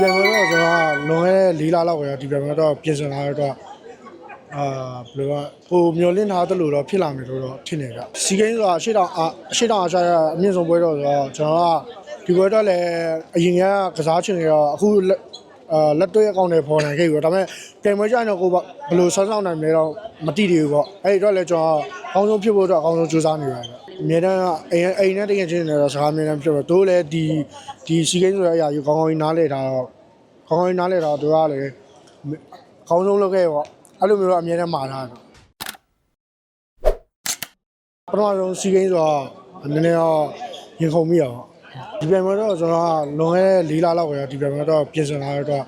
ပြိုင်ပွဲတော့ကျွန်တော်ကလွန်ခဲ့တဲ့၄လလောက်ကဒီပြိုင်ပွဲတော့ပြင်ဆင်လာတော့အာဘယ်လိုကကိုမျောလင့်ထားသလိုတော့ဖြစ်လာမယ်လို့တော့ထင်နေကြစီကိန်းဆိုတာအရှိတောင်အအရှိတောင်အရှာရအမြင့်ဆုံးပွဲတော့ဆိုတော့ကျွန်တော်ကဒီပွဲတော့လည်းအရင်ကကစားချင်နေတော့အခုလက် အာလက်တွေ့အကောင့်တွေပေါ်နိုင်ခဲ့ပြီပေါ့ဒါပေမဲ့ပြိုင်ပွဲကျရင်တော့ကိုဘယ်လိုဆောင်းဆောင်နိုင်မလဲတော့မတိတည်ဘူးပေါ့အဲ့ဒီတော့လည်းကျွန်တော်အကောင်းဆုံးဖြစ်ဖို့တော့အကောင်းဆုံးကြိုးစားနေပါတယ်အများတန်းအိမ်အိမ်နဲ့တကယ်ချင်းနေတော့စကားအများတန်းဖြစ်တော့တို့လည်းဒီဒီစီကိန်းဆိုတဲ့အရာကြီးကောင်းကောင်းကြီးနားလည်ထားတော့ကောင်းကောင်းနားလဲတော့သူကလည်းအကောင်းဆုံးလုပ်ခဲ့ပေါ့အဲ့လိုမျိုးတော့အမြဲတမ်းမှာထားတယ်ပထမဆုံးစီဂိမ်းဆိုတော့နည်းနည်းတော့ရင်ခုန်မိရပေါ့ ဒီပြိုင်ပွဲတော့ကျွန်တော်ကလွန်ခဲ့တဲ့၄လလောက်ကဒီပြိုင်ပွဲတော့ပြင်ဆင်လာတော့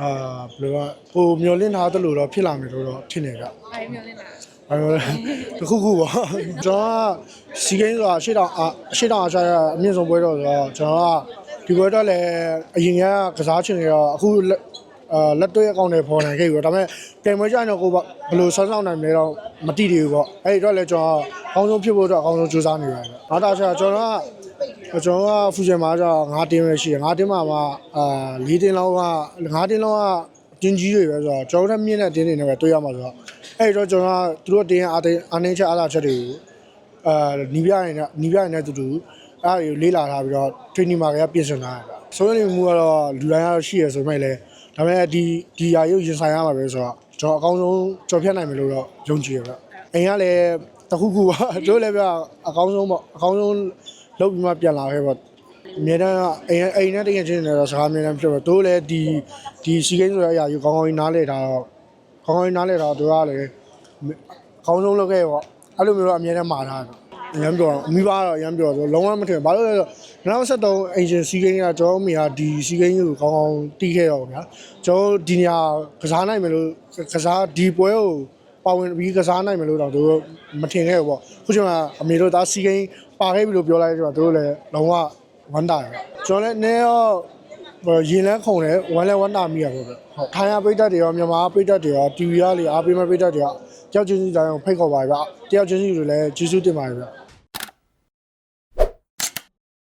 အာဘယ်လိုကကိုမျောလင့်ထားသလိုတော့ဖြစ်လာမယ်လို့တော့ထင်နေကြဘာမျောလင်းလာအဲ့တော့တခုခုပေါ့ကျွန်တော်ကစီဂိမ်းဆိုတာအရှိတောင်အရှိတောင်အရှာရအမြင့်ဆုံးပွဲတော့ဆိုတော့ကျွန်တော်ကဒီပွဲတော့လည်းအရင်ကကစားချင်နေတော့အခုလက်အာလက်တွေ့အကောင့်တွေပေါ်နိုင်ခဲ့ပြီပေါ့ဒါပေမဲ့ပြိုင်ပွဲကျရင်တော့ကိုဘယ်လိုဆောင်းဆောင်နိုင်မလဲတော့မတိတည်ဘူးပေါ့အဲ့ဒီတော့လည်းကျွန်တော်အကောင်းဆုံးဖြစ်ဖို့တော့အကောင်းဆုံးကြိုးစားနေပါတယ်နောက်တစ်ချက်ကျွန်တော်က ကျွန်တော်ကဖူချင်မှာကျတော့9တင်းပဲရှိတယ်9တင်းမှာမှအာ4တင်းလောက်က9တင်းလောက်ကတင်းကြီးတွေပဲဆိုတော့ကျွန်တော်တို့မြင့်တဲ့တင်းတွေနဲ့ပဲတွေ့ရမှာဆိုတော့အဲ့ဒီတော့ကျွန်တော်ကသူတို့တင်းအားတင်းအားနေချက်အားလာချက်တွေကိုအာနီးပြရင်နဲ့နီးပြရင်နဲ့တူတူအဲ့ဒါတွေကိုလေးလာထားပြီးတော့ training မှာကပြင်ဆင်ထားတာဆိုရင်မူကတော့လူတိုင်းကတော့ရှိရဆိုမဲ့လည်းဒါပေမဲ့ဒီဒီယာရုပ်ရင်ဆိုင်ရမှာပဲဆိုတော့ကျွန်တော်အကောင်းဆုံးကြော်ဖြတ်နိုင်မယ်လို့တော့ယုံကြည်ရပါအိမ်ကလည်းတခုခုပါတို့လည်းပြအကောင်းဆုံးပေါ့အကောင်းဆုံး လုပ်ပြီးမှပြန်လာခဲ့ပေါ့အမြဲတမ်းအိမ်အိမ်နဲ့တကယ်ချင်းနေတော့စကားအမြဲတမ်းဖြစ်တော့တို့လည်းဒီဒီစီကိန်းဆိုတဲ့အရာကြီးကောင်းကောင်းကြီးနားလည်တာတော့ကောင်းကောင်းကြီးနားလည်တာတို့ကလည်းအကောင်းဆုံးလုပ်ခဲ့ပေါ့အဲ့လိုမျိုးတော့အမြဲတမ်းမှာထားတယ်အရမ်းပြောတော့အမိဘကတော့အရမ်းပြောတော့လုံးဝမထင်ဘာလို့လဲဆိုတော့2023အင်ဂျင်စီကိန်းကကျွန်တော်မိကဒီစီကိန်းကိုကောင်းကောင်းတီးခဲ့တော့ဗျာကျွန်တော်ဒီနေရာကစားနိုင်မယ်လို့ကစားဒီပွဲကိုပါဝင်ပြီးကစားနိုင်မယ်လို့တော့တို့မထင်ခဲ့ဘူးပေါ့ခုချိန်မှာအမေတို့သားစီကိန်း ပါခဲ့ပြီလို့ပြောလိုက်တော့တို့လည်းလုံးဝဝမ်းတာရကျွန်တော်လည်းနည်းရောရင်လန်းခုံတယ်ဝမ်းလဲဝမ်းတာမိရပေါ့ဗျဟုတ်ထိုင်ရပိတ်သက်တွေရောမြန်မာပိတ်သက်တွေရော TV ရလေအားပေးမဲ့ပိတ်သက်တွေရောတယောက်ချင်းစီတိုင်းကိုဖိတ်ခေါ်ပါဗျတယောက်ချင်းစီတွေလည်းကျေးဇူးတင်ပါတယ်ဗျ